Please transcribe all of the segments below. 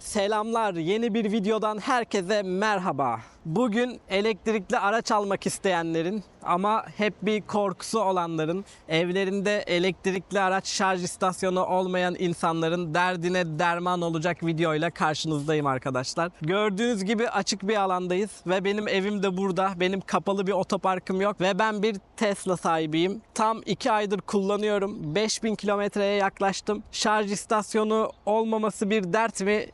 Selamlar. Yeni bir videodan herkese merhaba. Bugün elektrikli araç almak isteyenlerin ama hep bir korkusu olanların, evlerinde elektrikli araç şarj istasyonu olmayan insanların derdine derman olacak videoyla karşınızdayım arkadaşlar. Gördüğünüz gibi açık bir alandayız ve benim evim de burada. Benim kapalı bir otoparkım yok ve ben bir Tesla sahibiyim. Tam 2 aydır kullanıyorum. 5000 kilometreye yaklaştım. Şarj istasyonu olmaması bir dert mi?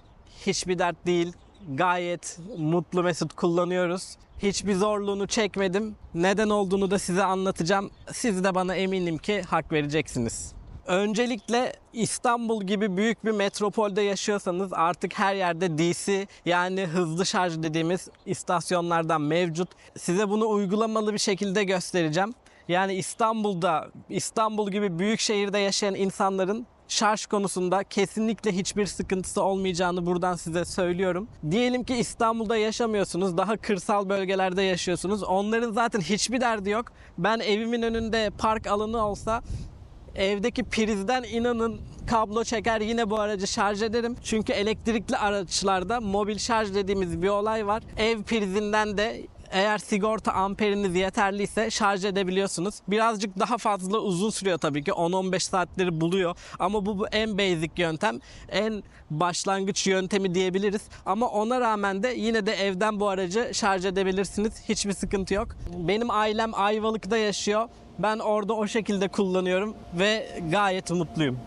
Hiçbir dert değil. Gayet mutlu mesut kullanıyoruz. Hiçbir zorluğunu çekmedim. Neden olduğunu da size anlatacağım. Siz de bana eminim ki hak vereceksiniz. Öncelikle İstanbul gibi büyük bir metropolde yaşıyorsanız artık her yerde DC yani hızlı şarj dediğimiz istasyonlardan mevcut. Size bunu uygulamalı bir şekilde göstereceğim. Yani İstanbul'da, İstanbul gibi büyük şehirde yaşayan insanların şarj konusunda kesinlikle hiçbir sıkıntısı olmayacağını buradan size söylüyorum. Diyelim ki İstanbul'da yaşamıyorsunuz, daha kırsal bölgelerde yaşıyorsunuz. Onların zaten hiçbir derdi yok. Ben evimin önünde park alanı olsa evdeki prizden inanın kablo çeker yine bu aracı şarj ederim. Çünkü elektrikli araçlarda mobil şarj dediğimiz bir olay var. Ev prizinden de eğer sigorta amperiniz yeterliyse şarj edebiliyorsunuz. Birazcık daha fazla uzun sürüyor tabii ki. 10-15 saatleri buluyor. Ama bu, bu en basic yöntem. En başlangıç yöntemi diyebiliriz. Ama ona rağmen de yine de evden bu aracı şarj edebilirsiniz. Hiçbir sıkıntı yok. Benim ailem Ayvalık'ta yaşıyor. Ben orada o şekilde kullanıyorum ve gayet mutluyum.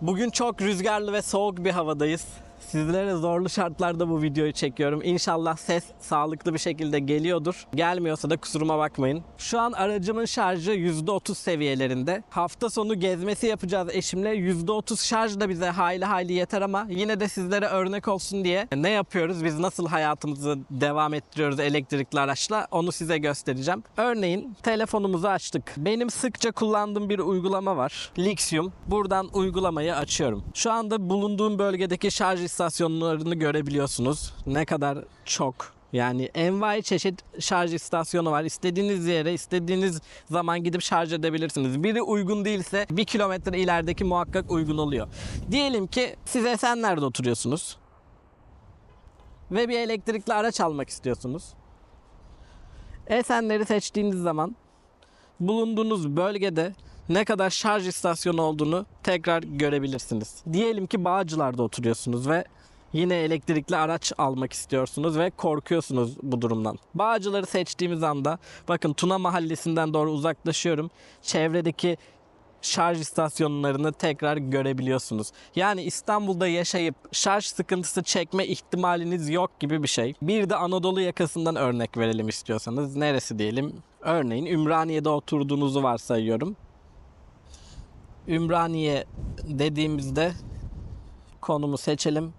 Bugün çok rüzgarlı ve soğuk bir havadayız. Sizlere zorlu şartlarda bu videoyu çekiyorum. İnşallah ses sağlıklı bir şekilde geliyordur. Gelmiyorsa da kusuruma bakmayın. Şu an aracımın şarjı %30 seviyelerinde. Hafta sonu gezmesi yapacağız eşimle. %30 şarj da bize hayli hayli yeter ama yine de sizlere örnek olsun diye ne yapıyoruz? Biz nasıl hayatımızı devam ettiriyoruz elektrikli araçla? Onu size göstereceğim. Örneğin telefonumuzu açtık. Benim sıkça kullandığım bir uygulama var. Lixium. Buradan uygulamayı açıyorum. Şu anda bulunduğum bölgedeki şarj istasyonlarını görebiliyorsunuz. Ne kadar çok yani envai çeşit şarj istasyonu var. İstediğiniz yere, istediğiniz zaman gidip şarj edebilirsiniz. Biri uygun değilse bir kilometre ilerideki muhakkak uygun oluyor. Diyelim ki siz Esenler'de oturuyorsunuz. Ve bir elektrikli araç almak istiyorsunuz. Esenler'i seçtiğiniz zaman bulunduğunuz bölgede ne kadar şarj istasyonu olduğunu tekrar görebilirsiniz. Diyelim ki Bağcılar'da oturuyorsunuz ve yine elektrikli araç almak istiyorsunuz ve korkuyorsunuz bu durumdan. Bağcılar'ı seçtiğimiz anda bakın Tuna Mahallesi'nden doğru uzaklaşıyorum. Çevredeki şarj istasyonlarını tekrar görebiliyorsunuz. Yani İstanbul'da yaşayıp şarj sıkıntısı çekme ihtimaliniz yok gibi bir şey. Bir de Anadolu yakasından örnek verelim istiyorsanız. Neresi diyelim? Örneğin Ümraniye'de oturduğunuzu varsayıyorum. Ümraniye dediğimizde konumu seçelim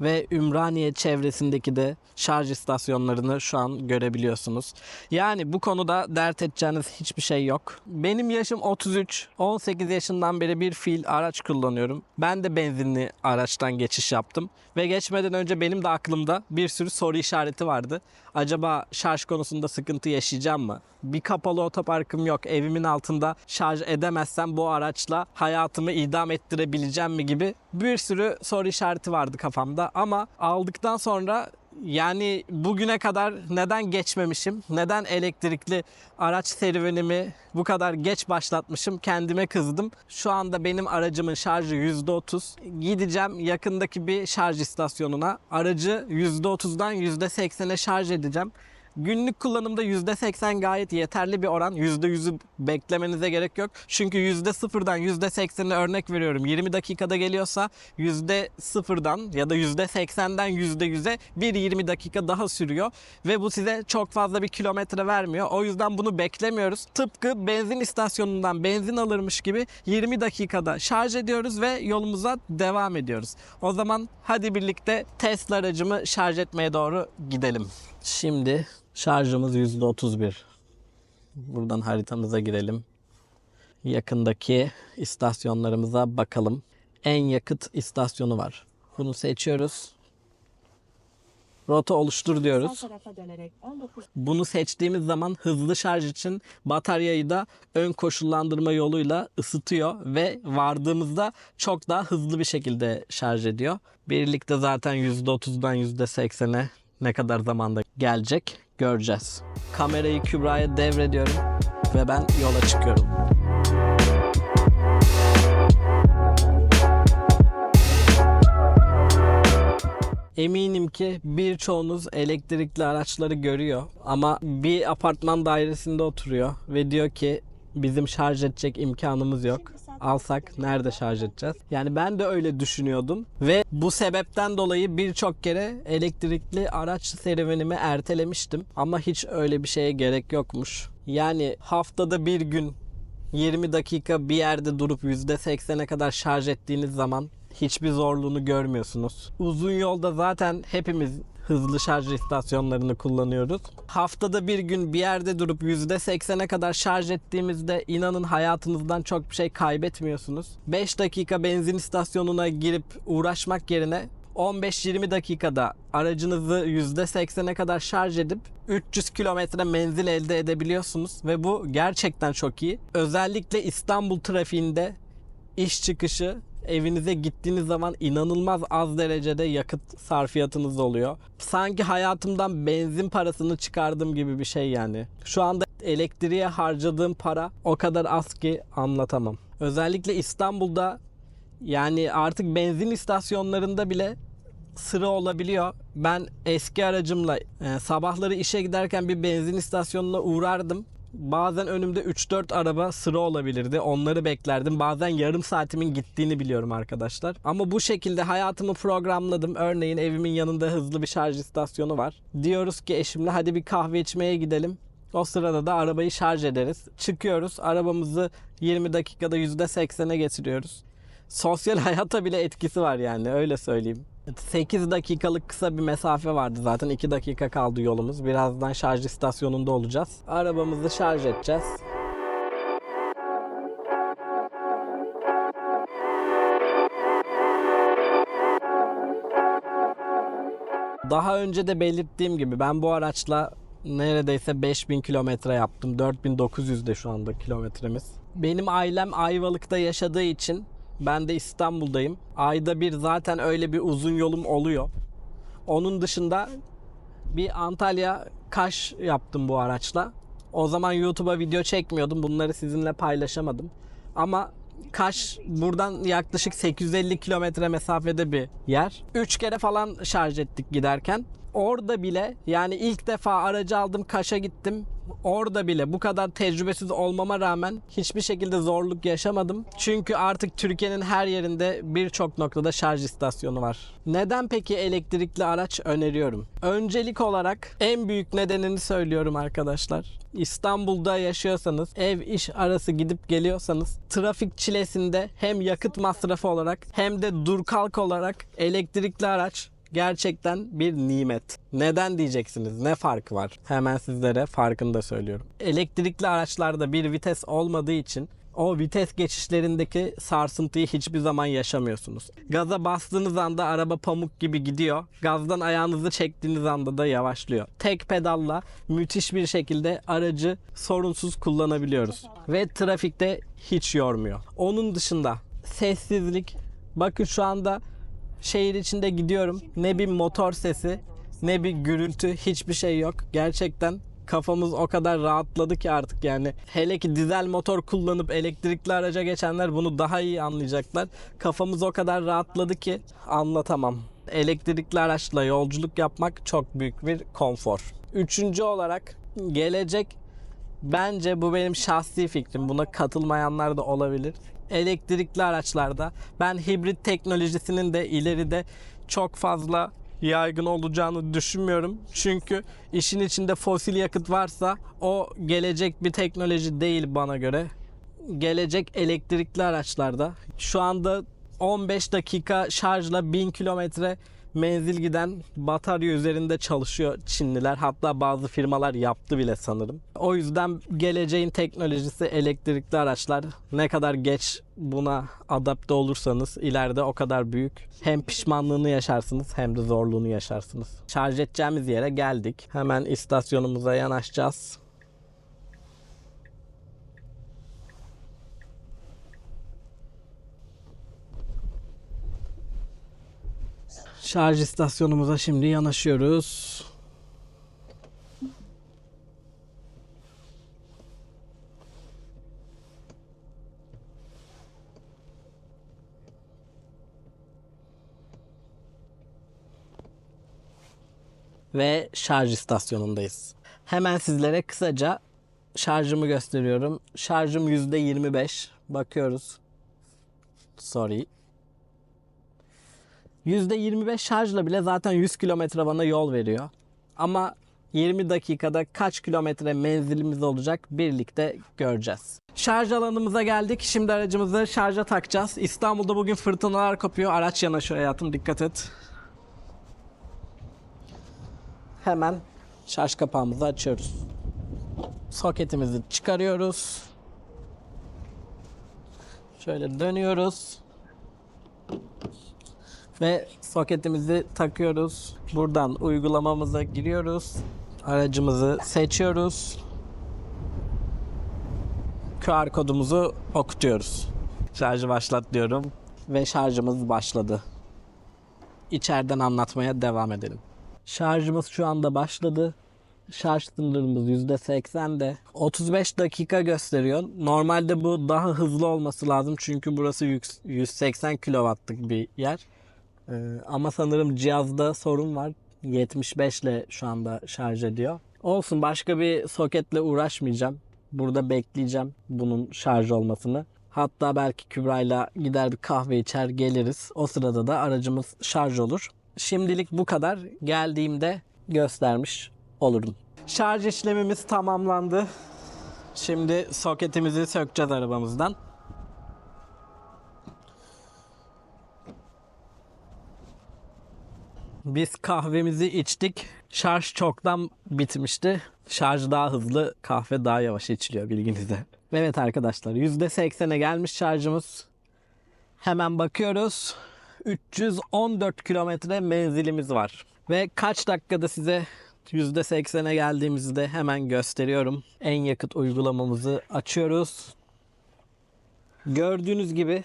ve Ümraniye çevresindeki de şarj istasyonlarını şu an görebiliyorsunuz. Yani bu konuda dert edeceğiniz hiçbir şey yok. Benim yaşım 33. 18 yaşından beri bir fiil araç kullanıyorum. Ben de benzinli araçtan geçiş yaptım ve geçmeden önce benim de aklımda bir sürü soru işareti vardı. Acaba şarj konusunda sıkıntı yaşayacağım mı? Bir kapalı otoparkım yok. Evimin altında şarj edemezsem bu araçla hayatımı idam ettirebileceğim mi gibi bir sürü soru işareti vardı kafamda. Ama aldıktan sonra yani bugüne kadar neden geçmemişim? Neden elektrikli araç serüvenimi bu kadar geç başlatmışım? Kendime kızdım. Şu anda benim aracımın şarjı %30. Gideceğim yakındaki bir şarj istasyonuna. Aracı %30'dan %80'e şarj edeceğim. Günlük kullanımda %80 gayet yeterli bir oran. %100'ü beklemenize gerek yok. Çünkü %0'dan %80'e örnek veriyorum. 20 dakikada geliyorsa %0'dan ya da %80'den %100'e bir 20 dakika daha sürüyor. Ve bu size çok fazla bir kilometre vermiyor. O yüzden bunu beklemiyoruz. Tıpkı benzin istasyonundan benzin alırmış gibi 20 dakikada şarj ediyoruz ve yolumuza devam ediyoruz. O zaman hadi birlikte Tesla aracımı şarj etmeye doğru gidelim. Şimdi şarjımız %31. Buradan haritamıza girelim. Yakındaki istasyonlarımıza bakalım. En yakıt istasyonu var. Bunu seçiyoruz. Rota oluştur diyoruz. Sağ tarafa dönerek 19 Bunu seçtiğimiz zaman hızlı şarj için bataryayı da ön koşullandırma yoluyla ısıtıyor ve vardığımızda çok daha hızlı bir şekilde şarj ediyor. Birlikte zaten %30'dan %80'e ne kadar zamanda gelecek göreceğiz. Kamerayı Kübra'ya devrediyorum ve ben yola çıkıyorum. Eminim ki birçoğunuz elektrikli araçları görüyor ama bir apartman dairesinde oturuyor ve diyor ki bizim şarj edecek imkanımız yok. Alsak nerede şarj edeceğiz? Yani ben de öyle düşünüyordum ve bu sebepten dolayı birçok kere elektrikli araç serüvenimi ertelemiştim ama hiç öyle bir şeye gerek yokmuş. Yani haftada bir gün 20 dakika bir yerde durup %80'e kadar şarj ettiğiniz zaman hiçbir zorluğunu görmüyorsunuz. Uzun yolda zaten hepimiz hızlı şarj istasyonlarını kullanıyoruz. Haftada bir gün bir yerde durup %80'e kadar şarj ettiğimizde inanın hayatınızdan çok bir şey kaybetmiyorsunuz. 5 dakika benzin istasyonuna girip uğraşmak yerine 15-20 dakikada aracınızı %80'e kadar şarj edip 300 kilometre menzil elde edebiliyorsunuz ve bu gerçekten çok iyi. Özellikle İstanbul trafiğinde iş çıkışı evinize gittiğiniz zaman inanılmaz az derecede yakıt sarfiyatınız oluyor. Sanki hayatımdan benzin parasını çıkardığım gibi bir şey yani. Şu anda elektriğe harcadığım para o kadar az ki anlatamam. Özellikle İstanbul'da yani artık benzin istasyonlarında bile sıra olabiliyor. Ben eski aracımla e, sabahları işe giderken bir benzin istasyonuna uğrardım. Bazen önümde 3-4 araba sıra olabilirdi. Onları beklerdim. Bazen yarım saatimin gittiğini biliyorum arkadaşlar. Ama bu şekilde hayatımı programladım. Örneğin evimin yanında hızlı bir şarj istasyonu var. Diyoruz ki eşimle hadi bir kahve içmeye gidelim. O sırada da arabayı şarj ederiz. Çıkıyoruz. Arabamızı 20 dakikada %80'e getiriyoruz. Sosyal hayata bile etkisi var yani öyle söyleyeyim. 8 dakikalık kısa bir mesafe vardı zaten 2 dakika kaldı yolumuz. Birazdan şarj istasyonunda olacağız. Arabamızı şarj edeceğiz. Daha önce de belirttiğim gibi ben bu araçla neredeyse 5000 kilometre yaptım. 4900'de şu anda kilometremiz. Benim ailem Ayvalık'ta yaşadığı için ben de İstanbul'dayım. Ayda bir zaten öyle bir uzun yolum oluyor. Onun dışında bir Antalya Kaş yaptım bu araçla. O zaman YouTube'a video çekmiyordum. Bunları sizinle paylaşamadım. Ama Kaş buradan yaklaşık 850 kilometre mesafede bir yer. 3 kere falan şarj ettik giderken. Orada bile yani ilk defa aracı aldım Kaş'a gittim. Orada bile bu kadar tecrübesiz olmama rağmen hiçbir şekilde zorluk yaşamadım. Çünkü artık Türkiye'nin her yerinde birçok noktada şarj istasyonu var. Neden peki elektrikli araç öneriyorum? Öncelik olarak en büyük nedenini söylüyorum arkadaşlar. İstanbul'da yaşıyorsanız, ev iş arası gidip geliyorsanız trafik çilesinde hem yakıt masrafı olarak hem de dur kalk olarak elektrikli araç gerçekten bir nimet. Neden diyeceksiniz? Ne farkı var? Hemen sizlere farkını da söylüyorum. Elektrikli araçlarda bir vites olmadığı için o vites geçişlerindeki sarsıntıyı hiçbir zaman yaşamıyorsunuz. Gaza bastığınız anda araba pamuk gibi gidiyor. Gazdan ayağınızı çektiğiniz anda da yavaşlıyor. Tek pedalla müthiş bir şekilde aracı sorunsuz kullanabiliyoruz. Ve trafikte hiç yormuyor. Onun dışında sessizlik. Bakın şu anda şehir içinde gidiyorum. Ne bir motor sesi, ne bir gürültü, hiçbir şey yok. Gerçekten kafamız o kadar rahatladı ki artık yani. Hele ki dizel motor kullanıp elektrikli araca geçenler bunu daha iyi anlayacaklar. Kafamız o kadar rahatladı ki anlatamam. Elektrikli araçla yolculuk yapmak çok büyük bir konfor. Üçüncü olarak gelecek Bence bu benim şahsi fikrim. Buna katılmayanlar da olabilir. Elektrikli araçlarda ben hibrit teknolojisinin de ileride çok fazla yaygın olacağını düşünmüyorum. Çünkü işin içinde fosil yakıt varsa o gelecek bir teknoloji değil bana göre. Gelecek elektrikli araçlarda şu anda 15 dakika şarjla 1000 kilometre menzil giden batarya üzerinde çalışıyor Çinliler. Hatta bazı firmalar yaptı bile sanırım. O yüzden geleceğin teknolojisi elektrikli araçlar. Ne kadar geç buna adapte olursanız ileride o kadar büyük. Hem pişmanlığını yaşarsınız hem de zorluğunu yaşarsınız. Şarj edeceğimiz yere geldik. Hemen istasyonumuza yanaşacağız. Şarj istasyonumuza şimdi yanaşıyoruz. Ve şarj istasyonundayız. Hemen sizlere kısaca şarjımı gösteriyorum. Şarjım %25. Bakıyoruz. Sorry. %25 şarjla bile zaten 100 kilometre bana yol veriyor. Ama 20 dakikada kaç kilometre menzilimiz olacak birlikte göreceğiz. Şarj alanımıza geldik. Şimdi aracımızı şarja takacağız. İstanbul'da bugün fırtınalar kopuyor. Araç yanaşıyor hayatım dikkat et. Hemen şarj kapağımızı açıyoruz. Soketimizi çıkarıyoruz. Şöyle dönüyoruz. Ve soketimizi takıyoruz. Buradan uygulamamıza giriyoruz. Aracımızı seçiyoruz. QR kodumuzu okutuyoruz. Şarjı başlat diyorum. Ve şarjımız başladı. İçeriden anlatmaya devam edelim. Şarjımız şu anda başladı. Şarj sınırımız %80'de. 35 dakika gösteriyor. Normalde bu daha hızlı olması lazım. Çünkü burası yük- 180 kW'lık bir yer. Ee, ama sanırım cihazda sorun var. 75 ile şu anda şarj ediyor. Olsun başka bir soketle uğraşmayacağım. Burada bekleyeceğim bunun şarj olmasını. Hatta belki Kübra'yla gider bir kahve içer geliriz. O sırada da aracımız şarj olur. Şimdilik bu kadar. Geldiğimde göstermiş olurum. Şarj işlemimiz tamamlandı. Şimdi soketimizi sökeceğiz arabamızdan. Biz kahvemizi içtik. Şarj çoktan bitmişti. Şarj daha hızlı, kahve daha yavaş içiliyor bilginize. Evet arkadaşlar %80'e gelmiş şarjımız. Hemen bakıyoruz. 314 kilometre menzilimiz var. Ve kaç dakikada size %80'e geldiğimizde hemen gösteriyorum. En yakıt uygulamamızı açıyoruz. Gördüğünüz gibi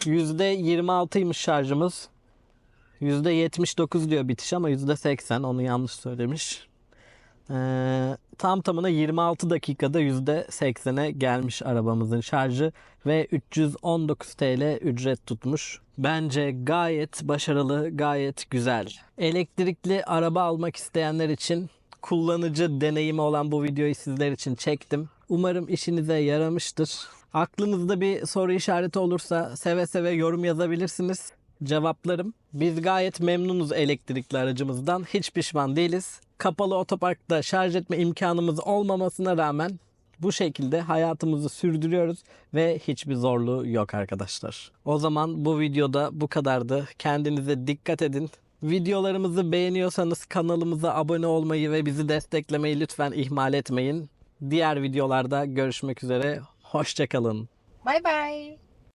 %26'ymış şarjımız. %79 diyor bitiş ama %80 onu yanlış söylemiş. Ee, tam tamına 26 dakikada %80'e gelmiş arabamızın şarjı ve 319 TL ücret tutmuş. Bence gayet başarılı, gayet güzel. Elektrikli araba almak isteyenler için kullanıcı deneyimi olan bu videoyu sizler için çektim. Umarım işinize yaramıştır. Aklınızda bir soru işareti olursa seve seve yorum yazabilirsiniz cevaplarım. Biz gayet memnunuz elektrikli aracımızdan. Hiç pişman değiliz. Kapalı otoparkta şarj etme imkanımız olmamasına rağmen bu şekilde hayatımızı sürdürüyoruz ve hiçbir zorluğu yok arkadaşlar. O zaman bu videoda bu kadardı. Kendinize dikkat edin. Videolarımızı beğeniyorsanız kanalımıza abone olmayı ve bizi desteklemeyi lütfen ihmal etmeyin. Diğer videolarda görüşmek üzere. Hoşçakalın. Bye bye.